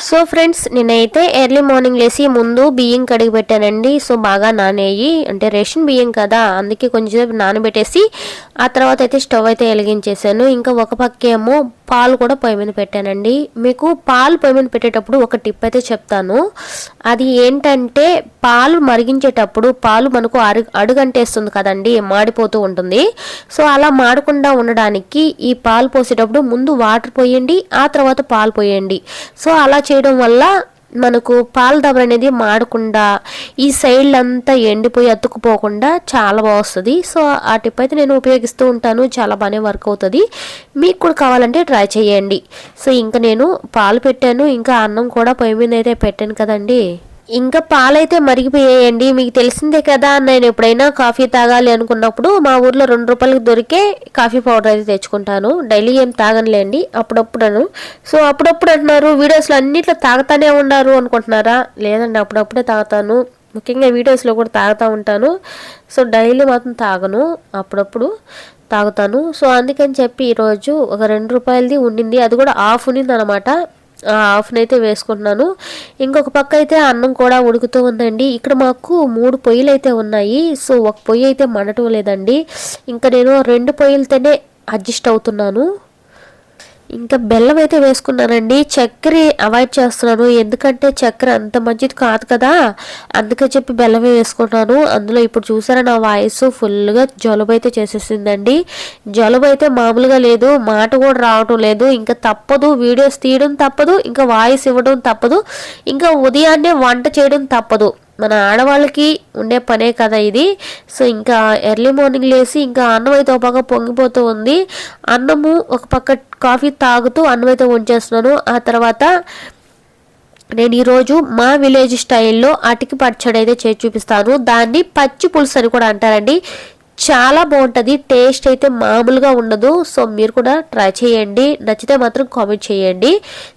So friends నేనైతే early morning లేసి ముందు బియ్యం కడిగి పెట్టానండి సో బాగా నానేయి. అంటే రేషన్ బియ్యం కదా అందుకే కొంచెం నానబెట్టేసి ఆ తర్వాత అయితే స్టవ్ అయితే వెలిగించేసాను ఇంకా ఒక పక్కేమో పాలు కూడా పొయ్యి మీద పెట్టానండి. మీకు పాలు పొయ్యి మీద పెట్టేటప్పుడు ఒక టిప్ అయితే చెప్తాను. అది ఏంటంటే పాలు మరిగించేటప్పుడు పాలు మనకు అరు అడుగంటేస్తుంది కదండి మాడిపోతూ ఉంటుంది. సో అలా మాడకుండా ఉండడానికి ఈ పాలు పోసేటప్పుడు ముందు వాటర్ పోయండి ఆ తర్వాత పాలు పోయండి. సో అలా చేయడం వల్ల మనకు పాల దబర అనేది మాడకుండా ఈ సైడ్లు అంతా ఎండిపోయి అతుక్కుపోకుండా చాలా బాగుస్తుంది సో ఆ టిప్ అయితే నేను ఉపయోగిస్తూ ఉంటాను. చాలా బాగానే వర్క్ అవుతుంది. మీకు కూడా కావాలంటే ట్రై చేయండి. సో ఇంకా నేను పాలు పెట్టాను. ఇంకా అన్నం కూడా పొయ్యి మీద అయితే పెట్టాను కదండి. ఇంకా పాలైతే మరిగిపోయాయండి. మీకు తెలిసిందే కదా నేను ఎప్పుడైనా కాఫీ తాగాలి అనుకున్నప్పుడు మా ఊర్లో రెండు రూపాయలకి దొరికే కాఫీ పౌడర్ అయితే తెచ్చుకుంటాను. డైలీ ఏం తాగనులేండి. అప్పుడప్పుడు సో అప్పుడప్పుడు అంటున్నారు వీడియోస్లో అన్నిట్లో తాగుతానే ఉన్నారు అనుకుంటున్నారా? లేదండి అప్పుడప్పుడే తాగుతాను. ముఖ్యంగా వీడియోస్లో కూడా తాగుతూ ఉంటాను. సో డైలీ మాత్రం తాగను. అప్పుడప్పుడు తాగుతాను. సో అందుకని చెప్పి ఈరోజు ఒక రెండు రూపాయలది ఉండింది. అది కూడా ఆఫ్ ఉన్నింది అనమాట హాఫ్ని అయితే వేసుకుంటున్నాను. ఇంకొక పక్క అయితే అన్నం కూడా ఉడుకుతూ ఉందండి. ఇక్కడ మాకు మూడు పొయ్యిలు అయితే ఉన్నాయి. సో ఒక పొయ్యి అయితే మండటం లేదండి. ఇంకా నేను రెండు పొయ్యిలతోనే అడ్జస్ట్ అవుతున్నాను. ఇంకా బెల్లం అయితే వేసుకున్నానండి. చక్కెర అవాయిడ్ చేస్తున్నాను. ఎందుకంటే చక్కెర అంత మంచిది కాదు కదా. అందుకని చెప్పి బెల్లమే వేసుకున్నాను. అందులో ఇప్పుడు చూసారా నా వాయిస్? ఫుల్గా జలుబు అయితే చేసేసిందండి. జలుబు అయితే మామూలుగా లేదు. మాట కూడా రావటం లేదు. ఇంకా తప్పదు. వీడియోస్ తీయడం తప్పదు. ఇంకా వాయిస్ ఇవ్వడం తప్పదు. ఇంకా ఉదయాన్నే వంట చేయడం తప్పదు. మన ఆడవాళ్ళకి ఉండే పనే కదా ఇది. సో ఇంకా ఎర్లీ మార్నింగ్ లేసి ఇంకా అన్నం అయితే ఒక పక్క పొంగిపోతూ ఉంది. అన్నము ఒక పక్క కాఫీ తాగుతూ అన్నం అయితే ఉంచేస్తున్నాను. ఆ తర్వాత నేను ఈరోజు మా విలేజ్ స్టైల్లో అటికి పచ్చడి అయితే చేసి చూపిస్తాను. దాన్ని పచ్చి పులుసు అని కూడా అంటారండి. చాలా బాగుంటుంది. టేస్ట్ అయితే మామూలుగా ఉండదు. సో మీరు కూడా ట్రై చేయండి. నచ్చితే మాత్రం కామెంట్ చేయండి.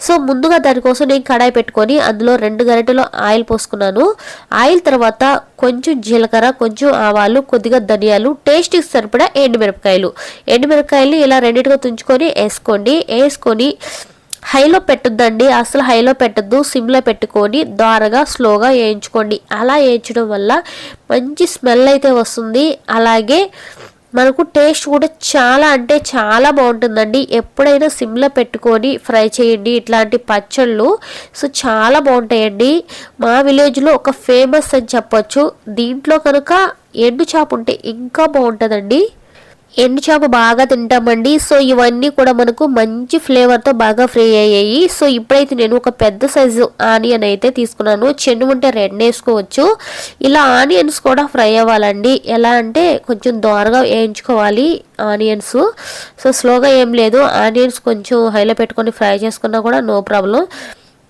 సో ముందుగా దానికోసం నేను కడాయి పెట్టుకొని అందులో రెండు గరిటెలు ఆయిల్ పోసుకున్నాను. ఆయిల్ తర్వాత కొంచెం జీలకర్ర కొంచెం ఆవాలు కొద్దిగా ధనియాలు టేస్ట్కి సరిపడా ఎండుమిరపకాయలు. ఎండుమిరపకాయలు ఇలా రెండింటిగా తుంచుకొని వేసుకోండి. వేసుకొని హైలో పెట్టొద్దండి అసలు హైలో పెట్టద్దు సిమ్లో పెట్టుకొని ద్వారగా స్లోగా వేయించుకోండి. అలా వేయించడం వల్ల మంచి స్మెల్ అయితే వస్తుంది. అలాగే మనకు టేస్ట్ కూడా చాలా అంటే చాలా బాగుంటుందండి. ఎప్పుడైనా సిమ్లో పెట్టుకొని ఫ్రై చేయండి. ఇట్లాంటి పచ్చళ్ళు సో చాలా బాగుంటాయండి. మా విలేజ్లో ఒక ఫేమస్ అని చెప్పొచ్చు. దీంట్లో కనుక ఎండు చేప ఉంటే ఇంకా బాగుంటుందండి. ఎండు చేప బాగా తింటామండి. సో ఇవన్నీ కూడా మనకు మంచి ఫ్లేవర్తో బాగా ఫ్రై అయ్యాయి. సో ఇప్పుడైతే నేను ఒక పెద్ద సైజు ఆనియన్ అయితే తీసుకున్నాను. చెన్ను ఉంటే రెండు వేసుకోవచ్చు. ఇలా ఆనియన్స్ కూడా ఫ్రై అవ్వాలండి. ఎలా అంటే కొంచెం దోరగా వేయించుకోవాలి ఆనియన్స్. సో స్లోగా ఏం లేదు. ఆనియన్స్ కొంచెం హైలో పెట్టుకొని ఫ్రై చేసుకున్నా కూడా నో ప్రాబ్లం.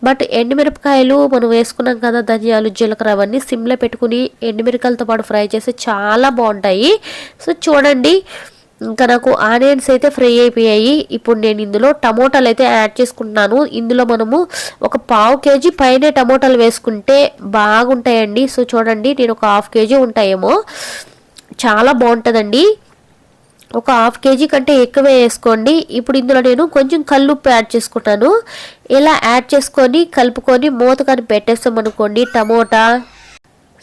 బట్ ఎండుమిరపకాయలు మనం వేసుకున్నాం కదా ధనియాలు జీలకర్ర అవన్నీ సిమ్లో పెట్టుకుని ఎండుమిరకాయలతో పాటు ఫ్రై చేస్తే చాలా బాగుంటాయి. సో చూడండి. ఇంకా నాకు ఆనియన్స్ అయితే ఫ్రై అయిపోయాయి. ఇప్పుడు నేను ఇందులో టమోటాలు అయితే యాడ్ చేసుకుంటున్నాను. ఇందులో మనము ఒక పావు కేజీ పైనే టమోటాలు వేసుకుంటే బాగుంటాయండి. సో చూడండి నేను ఒక హాఫ్ కేజీ ఉంటాయేమో. చాలా బాగుంటుందండి. ఒక హాఫ్ కేజీ కంటే ఎక్కువే వేసుకోండి. ఇప్పుడు ఇందులో నేను కొంచెం కల్లుప్పు యాడ్ చేసుకుంటాను. ఇలా యాడ్ చేసుకొని కలుపుకొని మూత పెట్టేస్తాం అనుకోండి టమోటా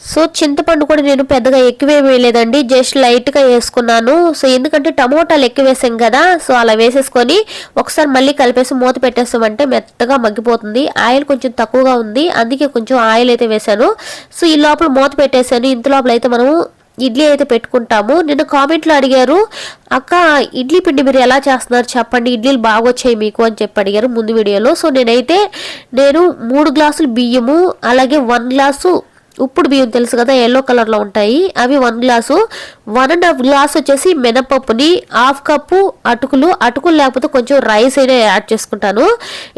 సో చింతపండు కూడా నేను పెద్దగా ఎక్కువే వేయలేదండి జస్ట్ లైట్గా వేసుకున్నాను. సో ఎందుకంటే టమోటాలు ఎక్కువ వేసాం కదా సో అలా వేసేసుకొని ఒకసారి మళ్ళీ కలిపేసి మూత పెట్టేస్తామంటే మెత్తగా మగ్గిపోతుంది. ఆయిల్ కొంచెం తక్కువగా ఉంది అందుకే కొంచెం ఆయిల్ అయితే వేసాను సో ఈ లోపల మూత పెట్టేశాను. ఇంత లోపల అయితే మనము ఇడ్లీ అయితే పెట్టుకుంటాము. నిన్న కామెంట్లో అడిగారు అక్క ఇడ్లీ పిండి మీరు ఎలా చేస్తున్నారు? చెప్పండి ఇడ్లీలు బాగా వచ్చాయి మీకు అని చెప్పి అడిగారు ముందు వీడియోలో. సో నేనైతే నేను మూడు గ్లాసులు బియ్యము అలాగే వన్ గ్లాసు ఉప్పుడు బియ్యం తెలుసు కదా ఎల్లో కలర్లో ఉంటాయి. అవి one glass one and half glass వచ్చేసి మినపప్పుని హాఫ్ కప్పు అటుకులు అటుకులు లేకపోతే కొంచెం రైస్ అయినా యాడ్ చేసుకుంటాను.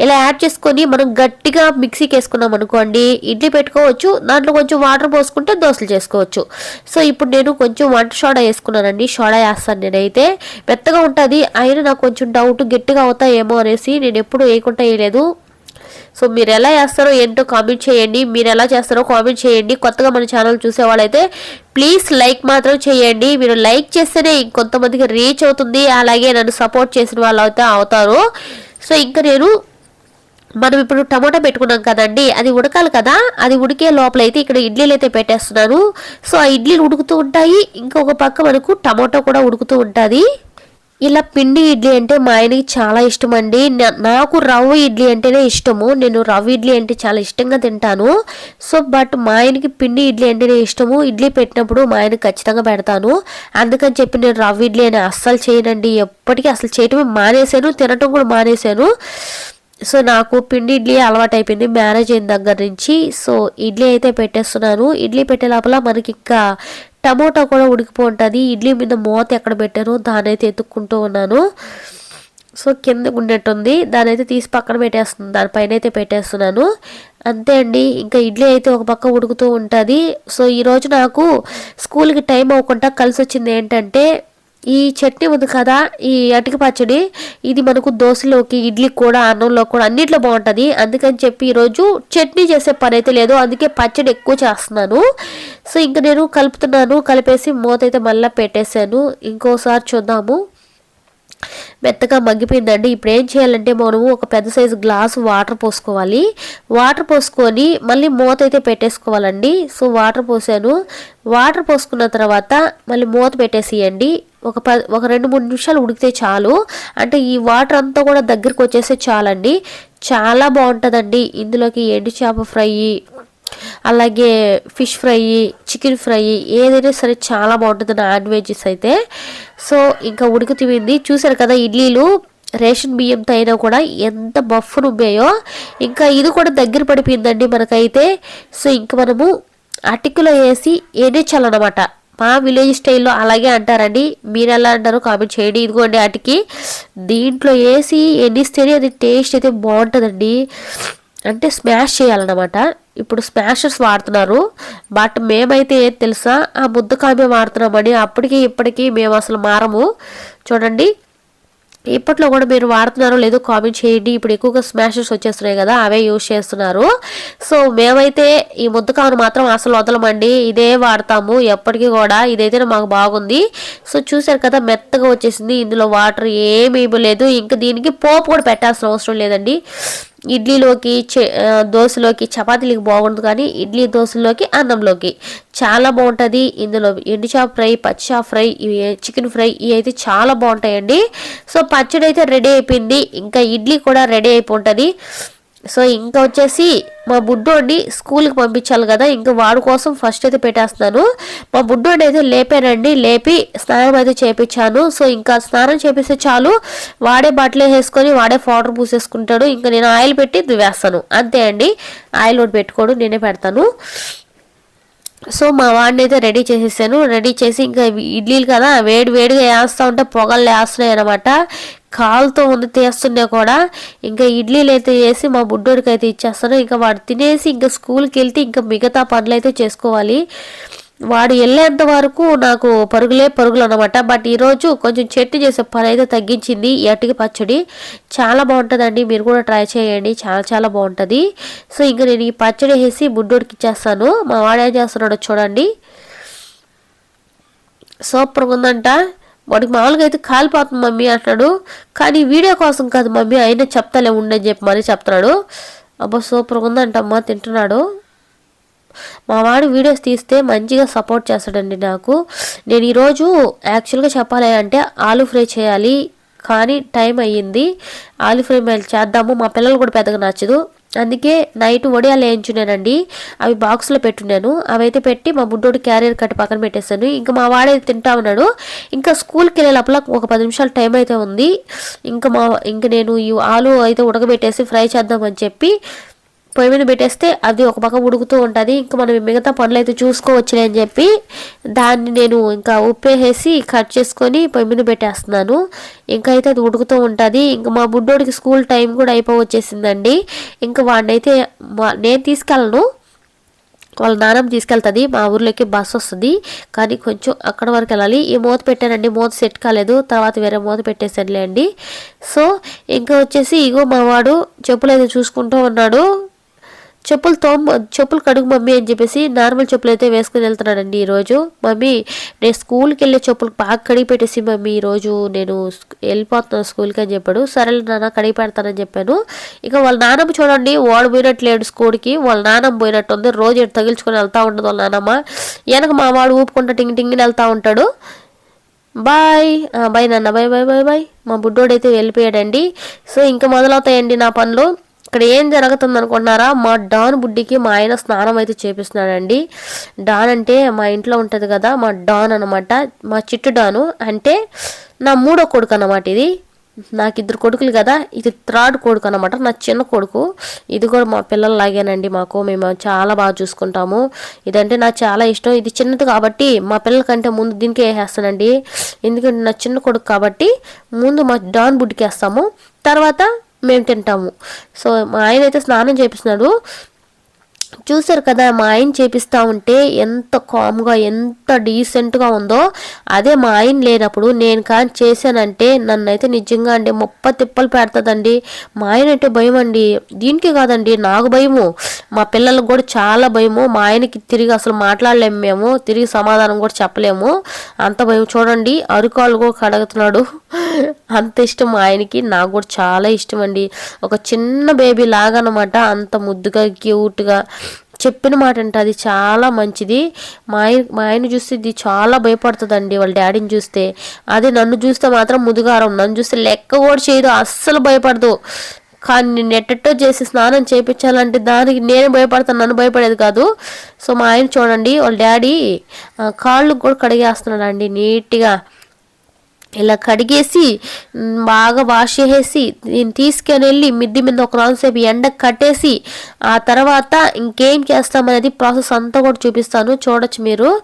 ఇలా యాడ్ చేసుకొని మనం గట్టిగా మిక్సీకి వేసుకున్నాం అనుకోండి ఇడ్లీ పెట్టుకోవచ్చు దాంట్లో కొంచెం వాటర్ పోసుకుంటే దోశలు చేసుకోవచ్చు. సో ఇప్పుడు నేను కొంచెం వంట సోడా వేసుకున్నానండి సోడా వేస్తాను నేనైతే. మెత్తగా ఉంటుంది అయినా నాకు కొంచెం డౌట్ గట్టిగా అవుతాయేమో అనేసి నేను ఎప్పుడు వేయకుండా వేయలేదు. సో మీరు ఎలా చేస్తారో ఏంటో కామెంట్ చేయండి. మీరు ఎలా చేస్తారో కామెంట్ చేయండి. కొత్తగా మన ఛానల్ చూసేవాళ్ళైతే ప్లీజ్ లైక్ మాత్రం చేయండి. మీరు లైక్ చేస్తేనే ఇంకొంతమందికి రీచ్ అవుతుంది. అలాగే నన్ను సపోర్ట్ చేసిన వాళ్ళు అయితే అవుతారు. సో ఇంకా నేను మనం ఇప్పుడు టమాటా పెట్టుకున్నాం కదండి. అది ఉడకాలి కదా. అది ఉడికే లోపల అయితే ఇక్కడ ఇడ్లీలు అయితే పెట్టేస్తున్నాను. సో ఆ ఇడ్లీలు ఉడుకుతూ ఉంటాయి. ఇంకొక పక్క మనకు టమోటా కూడా ఉడుకుతూ ఉంటుంది. ఇలా పిండి ఇడ్లీ అంటే మా ఆయనకి చాలా ఇష్టం అండి నాకు రవ్వ ఇడ్లీ అంటేనే ఇష్టము. నేను రవ్వ ఇడ్లీ అంటే చాలా ఇష్టంగా తింటాను. సో బట్ మా ఆయనకి పిండి ఇడ్లీ అంటేనే ఇష్టము. ఇడ్లీ పెట్టినప్పుడు మా ఆయనకి ఖచ్చితంగా పెడతాను. అందుకని చెప్పి నేను రవ్వ ఇడ్లీ అని అస్సలు చేయనండి. ఎప్పటికీ అసలు చేయటమే మానేశాను. తినటం కూడా మానేశాను. సో నాకు పిండి ఇడ్లీ అలవాటు అయిపోయింది మ్యారేజ్ అయిన దగ్గర నుంచి. సో ఇడ్లీ అయితే పెట్టేస్తున్నాను. ఇడ్లీ పెట్టే లోపల మనకి ఇంకా టమోటా కూడా ఉడికిపో ఉంటుంది ఇడ్లీ మీద మూత ఎక్కడ పెట్టానో దాని అయితే ఎత్తుక్కుంటూ ఉన్నాను. సో కింద ఉన్నట్టుంది. దాని అయితే తీసి పక్కన పెట్టేస్తుంది దానిపైన అయితే పెట్టేస్తున్నాను. అంతే అండి. ఇంకా ఇడ్లీ అయితే ఒక పక్క ఉడుకుతూ ఉంటుంది. సో ఈరోజు నాకు స్కూల్కి టైం అవ్వకుండా కలిసి వచ్చింది ఏంటంటే ఈ చట్నీ ఉంది కదా ఈ అటుక పచ్చడి ఇది మనకు దోశలోకి ఇడ్లీ కూడా అన్నంలో కూడా అన్నిట్లో బాగుంటుంది. అందుకని చెప్పి ఈరోజు చట్నీ చేసే పని అయితే లేదు. అందుకే పచ్చడి ఎక్కువ చేస్తున్నాను. సో ఇంకా నేను కలుపుతున్నాను. కలిపేసి మూత అయితే మళ్ళీ పెట్టేశాను. ఇంకోసారి చూద్దాము. మెత్తగా మగ్గిపోయిందండి. ఇప్పుడు ఏం చేయాలంటే మనము ఒక పెద్ద సైజు గ్లాస్ వాటర్ పోసుకోవాలి. వాటర్ పోసుకొని మళ్ళీ మూత అయితే పెట్టేసుకోవాలండి. సో వాటర్ పోసాను. వాటర్ పోసుకున్న తర్వాత మళ్ళీ మూత పెట్టేసేయండి. ఒక ప ఒక రెండు మూడు నిమిషాలు ఉడికితే చాలు. అంటే ఈ వాటర్ అంతా కూడా దగ్గరికి వచ్చేస్తే చాలండి. చాలా బాగుంటుందండి. ఇందులోకి ఎండు చేప ఫ్రై అలాగే ఫిష్ ఫ్రై చికెన్ ఫ్రై ఏదైనా సరే చాలా బాగుంటుంది నాన్ వెజెస్ అయితే. సో ఇంకా ఉడుకుతుంది చూసారు కదా ఇడ్లీలు రేషన్ బియ్యంతో అయినా కూడా ఎంత బఫ్ను ఉన్నాయో. ఇంకా ఇది కూడా దగ్గర పడిపోయిందండి మనకైతే. సో ఇంక మనము అటికలో వేసి ఏనేచాలన్నమాట మా విలేజ్ స్టైల్లో అలాగే అంటారండి. మీరు ఎలా అంటారో కామెంట్ చేయండి. ఇదిగోండి వాటికి దీంట్లో వేసి ఎన్నిస్తేనే అది టేస్ట్ అయితే బాగుంటుందండి. అంటే స్మాష్ చేయాలన్నమాట. ఇప్పుడు స్మాషర్స్ వాడుతున్నారు. బట్ మేమైతే ఏం తెలుసా? ఆ ముద్ద కామె వాడుతున్నామని అప్పటికి ఇప్పటికీ మేము అసలు మారము. చూడండి. ఇప్పట్లో కూడా మీరు వాడుతున్నారో లేదో కామెంట్ చేయండి. ఇప్పుడు ఎక్కువగా స్మాషెస్ వచ్చేస్తున్నాయి కదా అవే యూజ్ చేస్తున్నారు. సో మేమైతే ఈ ముద్దకాను మాత్రం అసలు వదలమండి. ఇదే వాడతాము ఎప్పటికీ కూడా. ఇదైతే మాకు బాగుంది. సో చూసారు కదా మెత్తగా వచ్చేసింది. ఇందులో వాటర్ ఏమీ లేదు ఇంకా దీనికి పోపు కూడా పెట్టాల్సిన అవసరం లేదండి. ఇడ్లీలోకి చే- దోశలోకి చపాతీలకి బాగుండదు కానీ ఇడ్లీ దోశలోకి అన్నంలోకి. చాలా బాగుంటుంది. ఇందులో ఎండు చేప ఫ్రై పచ్చి చేప ఫ్రై ఇవి చికెన్ ఫ్రై ఇవి అయితే చాలా బాగుంటాయండి. సో పచ్చడి అయితే రెడీ అయిపోయింది. ఇంకా ఇడ్లీ కూడా రెడీ అయిపోతుంది సో ఇంకా వచ్చేసి మా బుడ్డోడిని స్కూల్కి పంపించాలి కదా ఇంకా వాడి కోసం ఫస్ట్ అయితే పెట్టేస్తున్నాను. మా బుడ్డోడిని అయితే లేపానండి లేపి స్నానం అయితే చేపించాను. సో ఇంకా స్నానం చేపిస్తే చాలు వాడే బట్టలు వేసుకొని వాడే పౌడర్ పూసేసుకుంటాడు. ఇంకా నేను ఆయిల్ పెట్టి వేస్తాను. అంతే అండి. ఆయిల్ ఒకటి పెట్టుకోడు నేనే పెడతాను. సో మా వాడిని అయితే రెడీ చేసేసాను. రెడీ చేసి ఇంకా ఇడ్లీలు కదా వేడి వేడిగా వేస్తూ ఉంటే పొగలు వేస్తున్నాయి అనమాట కాలుతో ఉన్న తీస్తున్నా కూడా ఇంకా ఇడ్లీలు అయితే వేసి మా బుడ్డోడికి అయితే ఇచ్చేస్తాను. ఇంకా వాడు తినేసి ఇంకా స్కూల్కి వెళ్తే ఇంకా మిగతా పనులు అయితే చేసుకోవాలి. వాడు వెళ్ళేంత వరకు నాకు పరుగులే పరుగులు అనమాట బట్ ఈరోజు కొంచెం చెట్టు చేసే పని అయితే తగ్గించింది. ఈ పచ్చడి చాలా బాగుంటుందండి. మీరు కూడా ట్రై చేయండి. చాలా చాలా బాగుంటుంది. సో ఇంకా నేను ఈ పచ్చడి వేసి బుడ్డోడికి ఇచ్చేస్తాను. మా వాడు ఏం చేస్తున్నాడో చూడండి. సూపర్గా ఉందంట. వాడికి మామూలుగా అయితే కాలిపోతుంది మమ్మీ అంటున్నాడు. కానీ వీడియో కోసం కాదు మమ్మీ అయినా చెప్తాలే ఉండని చెప్పి మరీ చెప్తున్నాడు. అబ్బా సూపర్గా ఉందంటమ్మా తింటున్నాడు. మా వాడు వీడియోస్ తీస్తే మంచిగా సపోర్ట్ చేస్తాడండి నాకు. నేను ఈరోజు యాక్చువల్గా చెప్పాలి అంటే ఆలు ఫ్రై చేయాలి కానీ టైం అయ్యింది. ఆలు ఫ్రై మేము చేద్దాము మా పిల్లలు కూడా పెద్దగా నచ్చదు. అందుకే నైట్ వడియాలు వేయించున్నానండి అవి బాక్స్లో పెట్టున్నాను. అవైతే పెట్టి మా బుడ్డోడు క్యారియర్ కట్టి పక్కన పెట్టేశాను. ఇంకా మా వాడైతే తింటా ఉన్నాడు. ఇంకా స్కూల్కి వెళ్ళే లోపల ఒక పది నిమిషాలు టైం అయితే ఉంది. ఇంకా మా ఇంకా నేను ఈ ఆలు అయితే ఉడకబెట్టేసి ఫ్రై చేద్దామని చెప్పి పొయ్యి మీద పెట్టేస్తే అది ఒక పక్క ఉడుకుతూ ఉంటుంది. ఇంకా మనం మిగతా పనులు అయితే చూసుకోవచ్చులే అని చెప్పి దాన్ని నేను ఇంకా ఉప్పేసేసి కట్ చేసుకొని పొయ్యి మీద పెట్టేస్తున్నాను. ఇంకా అయితే అది ఉడుకుతూ ఉంటుంది. ఇంకా మా బుడ్డోడికి స్కూల్ టైం కూడా అయిపోవచ్చేసిందండి. ఇంకా వాడినైతే మా- నేను తీసుకెళ్ళను. వాళ్ళ నాన్నమ్మ తీసుకెళ్తుంది. మా ఊర్లోకి బస్సు వస్తుంది. కానీ కొంచెం అక్కడ వరకు వెళ్ళాలి. ఈ మూత పెట్టానండి. మూత సెట్ కాలేదు. తర్వాత వేరే మూత పెట్టేసానులే అండి. సో ఇంకా వచ్చేసి ఇగో మా వాడు చెప్పులు అయితే చూసుకుంటూ ఉన్నాడు. చెప్పులు తోమ చెప్పులు కడుగు మమ్మీ అని చెప్పేసి నార్మల్ చెప్పులు అయితే వేసుకుని వెళ్తున్నాడండి ఈరోజు. మమ్మీ నేను స్కూల్కి వెళ్ళే చెప్పులు బాగా కడిగి పెట్టేసి మమ్మీ ఈరోజు నేను వెళ్ళిపోతున్నాను స్కూల్కి అని చెప్పాడు. సరేలే నాన్న కడిగి పెడతానని చెప్పాను. ఇక వాళ్ళ నాన్నమ్మ చూడండి వాడు పోయినట్లేడు స్కూల్కి వాళ్ళ నాన్నమ్మ పోయినట్టుంది. రోజు ఇటు తగిలించుకొని వెళ్తా ఉంటుంది వాళ్ళ నాన్నమ్మ. వెనక మా వాడు ఊపుకుంటా టింగి టింగిని వెళ్తూ ఉంటాడు. బాయ్. బాయ్ నాన్న బాయ్ బాయ్ బాయ్ బాయ్. మా బుడ్డోడైతే వెళ్ళిపోయాడండి. సో ఇంకా మొదలవుతాయండి నా పనులు. ఇక్కడ ఏం జరుగుతుంది అనుకుంటున్నారా మా డాన్ బుడ్డికి మా ఆయన స్నానం అయితే చేపిస్తున్నాడండి. డాన్ అంటే మా ఇంట్లో ఉంటుంది కదా మా డాన్ అనమాట మా చిట్టు డాను అంటే నా మూడో కొడుకు అనమాట ఇది. నాకు ఇద్దరు కొడుకులు కదా ఇది థర్డ్ కొడుకు అనమాట నా చిన్న కొడుకు. ఇది కూడా మా పిల్లలు లాగానండి మాకు మేము చాలా బాగా చూసుకుంటాము. ఇదంటే నాకు చాలా ఇష్టం. ఇది చిన్నది కాబట్టి మా పిల్లల కంటే ముందు దీనికే వేసేస్తానండి ఎందుకంటే నా చిన్న కొడుకు కాబట్టి ముందు మా డాన్ బుడ్డికి వేస్తాము. తర్వాత మేము తింటాము. సో మా ఆయన అయితే స్నానం చేపిస్తున్నాడు. చూసారు కదా మా ఆయన చేపిస్తా ఉంటే ఎంత కామ్గా ఎంత డీసెంట్గా ఉందో అదే మా ఆయన లేనప్పుడు నేను కానీ చేశానంటే నన్ను అయితే నిజంగా అండి ముప్ప తిప్పలు పెడతాదండి. మా ఆయన అంటే భయం అండి. దీనికి కాదండి నాకు భయము. మా పిల్లలకు కూడా చాలా భయము. మా ఆయనకి తిరిగి అసలు మాట్లాడలేము మేము. తిరిగి సమాధానం కూడా చెప్పలేము. అంత భయం. చూడండి అరుకాలు కూడా కడుగుతున్నాడు. అంత ఇష్టం మా ఆయనకి. నాకు కూడా చాలా ఇష్టం అండి. ఒక చిన్న బేబీ లాగా అనమాట అంత ముద్దుగా క్యూట్గా చెప్పిన మాట అంటే అది చాలా మంచిది. మా ఆయన మా ఆయన చూస్తే ఇది చాలా భయపడుతుందండి వాళ్ళ డాడీని చూస్తే. అదే నన్ను చూస్తే మాత్రం ముదుగారం. నన్ను చూస్తే లెక్క కూడా చేయదు అస్సలు భయపడదు. కానీ నేను ఎట్టెట్టో చేసి స్నానం చేయించాలంటే దానికి నేను భయపడతాను నన్ను భయపడేది కాదు. సో మా ఆయన చూడండి వాళ్ళ డాడీ కాళ్ళు కూడా కడిగేస్తున్నాడు అండి నీట్గా. ఇలా కడిగేసి బాగా వాష్ చేసేసి దీన్ని తీసుకొని వెళ్ళి మిద్ది మీద ఒక రౌండ్ సేపు ఎండ కట్టేసి ఆ తర్వాత ఇంకేం చేస్తామనేది ప్రాసెస్ అంతా కూడా చూపిస్తాను. చూడొచ్చు మీరు.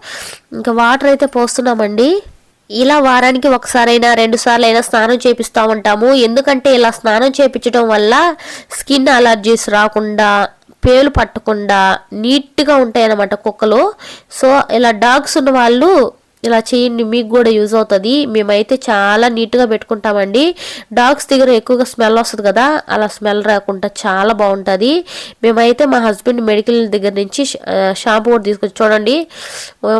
ఇంకా వాటర్ అయితే పోస్తున్నామండి. ఇలా వారానికి ఒకసారైనా రెండు సార్లు అయినా స్నానం చేపిస్తూ ఉంటాము. ఎందుకంటే ఇలా స్నానం చేపించడం వల్ల స్కిన్ అలర్జీస్ రాకుండా పేలు పట్టకుండా నీట్గా ఉంటాయి అన్నమాట కుక్కలు. సో ఇలా డాగ్స్ ఉన్న వాళ్ళు ఇలా చేయండి మీకు కూడా యూజ్ అవుతుంది. మేమైతే చాలా నీట్గా పెట్టుకుంటామండి. డాగ్స్ దగ్గర ఎక్కువగా స్మెల్ వస్తుంది కదా అలా స్మెల్ రాకుండా చాలా బాగుంటుంది. మేమైతే మా హస్బెండ్ మెడికల్ దగ్గర నుంచి షాంపూ కూడా తీసుకొచ్చి చూడండి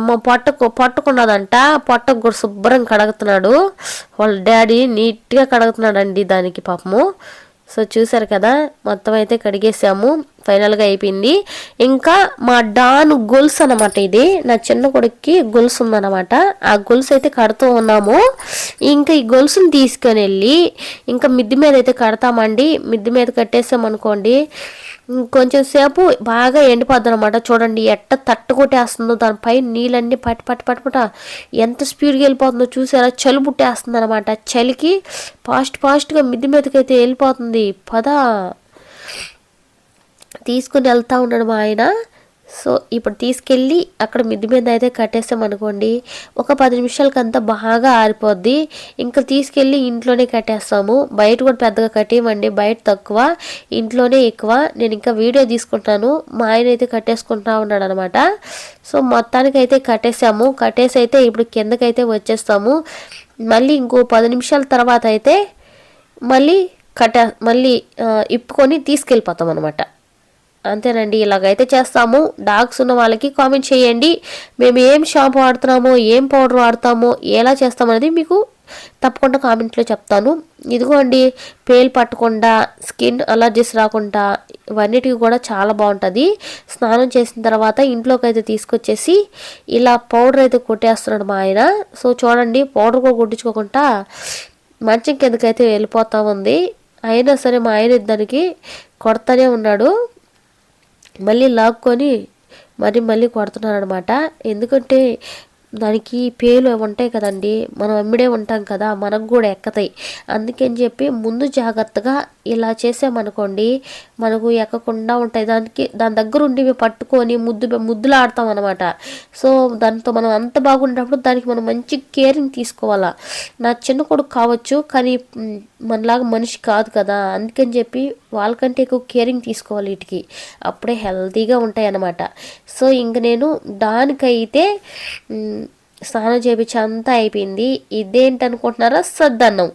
మా పొట్టకు పొట్టకున్నదంట. పొట్టకు కూడా శుభ్రం కడుగుతున్నాడు. వాళ్ళ డాడీ నీట్గా కడుగుతున్నాడండి దానికి పాపము. సో చూసారు కదా మొత్తం అయితే కడిగేసాము. ఫైనల్గా అయిపోయింది. ఇంకా మా డాన్ గొలుసు అనమాట ఇది. నా చిన్న కొడుక్కి గొలుసు ఉందన్నమాట. ఆ గొలుసు అయితే కడుతూ ఉన్నాము. ఇంకా ఈ గొలుసుని తీసుకొని వెళ్ళి ఇంకా మిద్ది మీద అయితే కడతామండి. మిద్ది మీద కట్టేసామనుకోండి కొంచెం సేపు బాగా ఎండిపోద్ది అనమాట చూడండి ఎట్ట తట్టు కొట్టేస్తుందో దానిపై నీళ్ళన్నీ పట్టి పట్టి పట్టి పట్ట ఎంత స్పీడ్గా వెళ్ళిపోతుందో చూసారా చలి పుట్టేస్తుంది అనమాట చలికి ఫాస్ట్ ఫాస్ట్గా మిద్ది మీదకి అయితే వెళ్ళిపోతుంది. పద. తీసుకుని వెళ్తా ఉన్నాడు మా ఆయన. సో ఇప్పుడు తీసుకెళ్ళి అక్కడ మిద్ది మీద అయితే కట్టేస్తాం అనుకోండి ఒక పది నిమిషాలకంతా బాగా ఆరిపోద్ది. ఇంకా తీసుకెళ్ళి ఇంట్లోనే కట్టేస్తాము. బయట కూడా పెద్దగా కట్టేయమండి బయట తక్కువ ఇంట్లోనే ఎక్కువ. నేను ఇంకా వీడియో తీసుకుంటాను. మా ఆయన అయితే కట్టేసుకుంటా ఉన్నాడు అనమాట సో మొత్తానికి అయితే కట్టేసాము. కట్టేసి అయితే ఇప్పుడు కిందకైతే వచ్చేస్తాము. మళ్ళీ ఇంకో పది నిమిషాల తర్వాత అయితే మళ్ళీ కట్టే మళ్ళీ ఇప్పుకొని తీసుకెళ్ళిపోతాం అనమాట అంతేనండి ఇలాగైతే చేస్తాము. డాగ్స్ ఉన్న వాళ్ళకి కామెంట్ చేయండి. మేము ఏం షాంపూ వాడుతున్నామో ఏం పౌడర్ వాడతామో ఎలా చేస్తామనేది మీకు తప్పకుండా కామెంట్లో చెప్తాను. ఇదిగోండి పేలు పట్టకుండా స్కిన్ అలర్జీస్ రాకుండా ఇవన్నిటికి కూడా చాలా బాగుంటుంది. స్నానం చేసిన తర్వాత ఇంట్లోకి అయితే తీసుకొచ్చేసి ఇలా పౌడర్ అయితే కొట్టేస్తున్నాడు మా ఆయన. సో చూడండి పౌడర్ కూడా కొట్టించుకోకుండా మంచం కిందకైతే వెళ్ళిపోతా ఉంది. అయినా సరే మా ఆయన దానికి కొడతానే ఉన్నాడు. మళ్ళీ లాక్కొని మరి మళ్ళీ కొడుతున్నారనమాట ఎందుకంటే దానికి పేలు అవి ఉంటాయి కదండి. మనం అమ్మిడే ఉంటాం కదా మనకు కూడా ఎక్కతాయి. అందుకని చెప్పి ముందు జాగ్రత్తగా ఇలా చేసామనుకోండి మనకు ఎక్కకుండా ఉంటాయి. దానికి దాని దగ్గర ఉండి పట్టుకొని ముద్దు ముద్దులు ఆడతాం అనమాట సో దాంతో మనం అంత బాగుండేటప్పుడు దానికి మనం మంచి కేరింగ్ తీసుకోవాలా. నా చిన్న కొడుకు కావచ్చు కానీ మనలాగా మనిషి కాదు కదా. అందుకని చెప్పి వాళ్ళకంటే ఎక్కువ కేరింగ్ తీసుకోవాలి వీటికి. అప్పుడే హెల్తీగా ఉంటాయి అన్నమాట. సో ఇంక నేను దానికైతే స్నానం చేపించి అంతా అయిపోయింది. ఇదేంటి అనుకుంటున్నారా సద్దన్నం.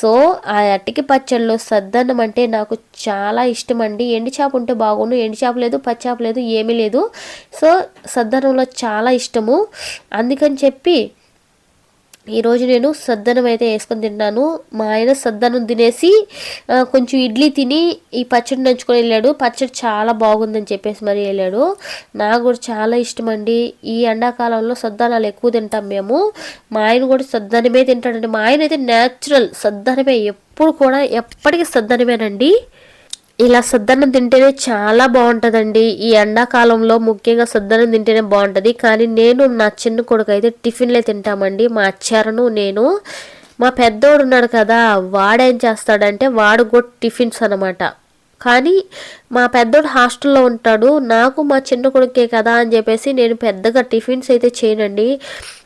సో ఆ అట్టికి పచ్చళ్ళు సద్దన్నం అంటే నాకు చాలా ఇష్టం అండి ఎండి చేప ఉంటే బాగుండు ఎండి చేప లేదు పచ్చాప లేదు ఏమీ లేదు. సో సద్దన్నంలో చాలా ఇష్టము. అందుకని చెప్పి ఈరోజు నేను సద్దనం అయితే వేసుకొని తిన్నాను. మా ఆయన సద్దనం తినేసి కొంచెం ఇడ్లీ తిని ఈ పచ్చడి నంచుకొని వెళ్ళాడు. పచ్చడి చాలా బాగుందని చెప్పేసి మరి వెళ్ళాడు. నాకు కూడా చాలా ఇష్టం అండి. ఈ ఎండాకాలంలో సద్దనాలు ఎక్కువ తింటాం మేము. మా ఆయన కూడా సద్దనమే తింటాడండి. మా ఆయన అయితే న్యాచురల్ సద్దనమే. ఎప్పుడు కూడా ఎప్పటికీ సద్దనమేనండి. ఇలా సద్దన్నం తింటేనే చాలా బాగుంటుందండి. ఈ ఎండాకాలంలో ముఖ్యంగా సద్దన్నం తింటేనే బాగుంటుంది. కానీ నేను నా చిన్న కొడుకు అయితే టిఫిన్లే తింటామండి. మా అచ్చారను నేను. మా పెద్దోడు ఉన్నాడు కదా వాడేం చేస్తాడంటే వాడు కూడా టిఫిన్స్ అనమాట కానీ మా పెద్దోడు హాస్టల్లో ఉంటాడు. నాకు మా చిన్న కొడుకే కదా అని చెప్పేసి నేను పెద్దగా టిఫిన్స్ అయితే చేయనండి.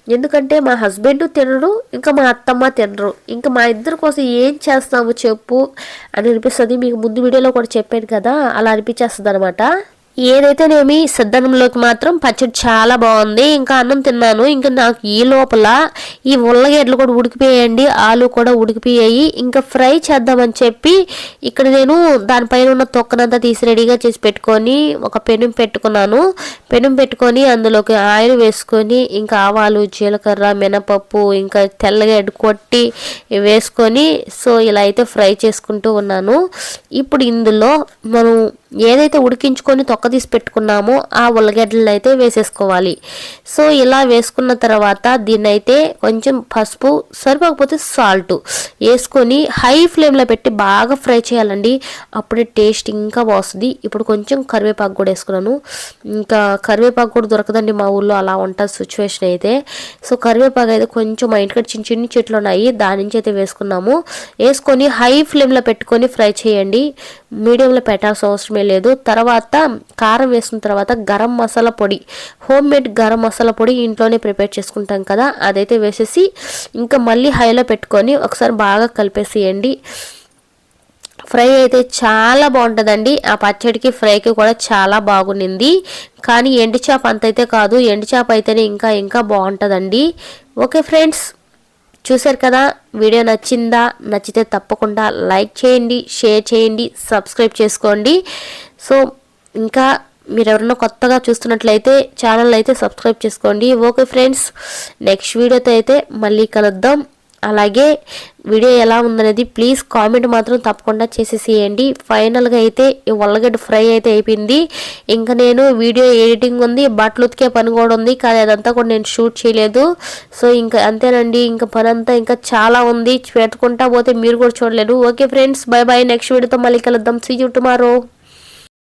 ఎందుకంటే మా హస్బెండ్ తినరు ఇంకా మా అత్తమ్మ తినరు. ఇంకా మా ఇద్దరి కోసం ఏం చేస్తాము చెప్పు అని అనిపిస్తుంది. మీకు ముందు వీడియోలో కూడా చెప్పాను కదా అలా అనిపించేస్తుంది అనమాట ఏదైతేనేమి సిద్ధనంలోకి మాత్రం పచ్చడి చాలా బాగుంది. ఇంకా అన్నం తిన్నాను. ఇంకా నాకు ఈ లోపల ఈ ఉల్లగడ్డలు కూడా ఉడికిపోయాయండి. ఆలు కూడా ఉడికిపోయాయి. ఇంకా ఫ్రై చేద్దామని చెప్పి ఇక్కడ నేను దానిపైన ఉన్న తొక్కనంతా తీసి రెడీగా చేసి పెట్టుకొని ఒక పెనుం పెట్టుకున్నాను. పెనుం పెట్టుకొని అందులోకి ఆయిల్ వేసుకొని ఇంకా ఆవాలు జీలకర్ర మినపప్పు ఇంకా తెల్లగడ్డ కొట్టి వేసుకొని సో ఇలా అయితే ఫ్రై చేసుకుంటూ ఉన్నాను. ఇప్పుడు ఇందులో మనం ఏదైతే ఉడికించుకొని తొక్క తీసి పెట్టుకున్నామో ఆ ఉల్లగడ్డలను అయితే వేసేసుకోవాలి. సో ఇలా వేసుకున్న తర్వాత దీన్ని అయితే కొంచెం పసుపు సరిపోకపోతే సాల్ట్ వేసుకొని హై ఫ్లేమ్లో పెట్టి బాగా ఫ్రై చేయాలండి. అప్పుడే టేస్ట్ ఇంకా బాగుంది ఇప్పుడు కొంచెం కరివేపాకు కూడా వేసుకున్నాను. ఇంకా కరివేపాకు కూడా దొరకదండి మా ఊళ్ళో అలా ఉంటుంది సిచ్యువేషన్ అయితే. సో కరివేపాకు అయితే కొంచెం మా ఇంటికి చిన్న చిన్న చెట్లు ఉన్నాయి. దాని నుంచి అయితే వేసుకున్నాము. వేసుకొని హై ఫ్లేమ్లో పెట్టుకొని ఫ్రై చేయండి. మీడియంలో పెట్టాల్సిన అవసరం లేదు తర్వాత కారం వేసిన తర్వాత గరం మసాలా పొడి హోమ్ మేడ్ గరం మసాలా పొడి ఇంట్లోనే ప్రిపేర్ చేసుకుంటాం కదా అదైతే వేసేసి ఇంకా మళ్ళీ హైలో పెట్టుకొని ఒకసారి బాగా కలిపేసేయండి. ఫ్రై అయితే చాలా బాగుంటుందండి. ఆ పచ్చడికి ఫ్రైకి కూడా చాలా బాగుండింది. కానీ ఎండు చేప అంత అయితే కాదు ఎండు చేప అయితేనే ఇంకా ఇంకా బాగుంటుందండి. Okay friends. చూశారు కదా? వీడియో నచ్చిందా? నచ్చితే తప్పకుండా లైక్ చేయండి షేర్ చేయండి సబ్స్క్రైబ్ చేసుకోండి. సో ఇంకా మీరు ఎవరైనా కొత్తగా చూస్తున్నట్లయితే ఛానల్ అయితే సబ్స్క్రైబ్ చేసుకోండి. ఓకే ఫ్రెండ్స్ నెక్స్ట్ వీడియోతో అయితే మళ్ళీ కలుద్దాం. అలాగే వీడియో ఎలా ఉందనేది ప్లీజ్ కామెంట్ మాత్రం తప్పకుండా చేసేసేయండి. ఫైనల్గా అయితే ఈ ఉల్లగడ్డ ఫ్రై అయితే అయిపోయింది. ఇంకా నేను వీడియో ఎడిటింగ్ ఉంది బట్టలు ఉతికే పని కూడా ఉంది కానీ అదంతా కూడా నేను షూట్ చేయలేదు. సో ఇంకా అంతేనండి ఇంకా పని అంతా ఇంకా చాలా ఉంది. పెట్టుకుంటా పోతే మీరు కూడా చూడలేరు. Okay friends bye bye. Next వీడియోతో మళ్ళీ కలుద్దాం. See you tomorrow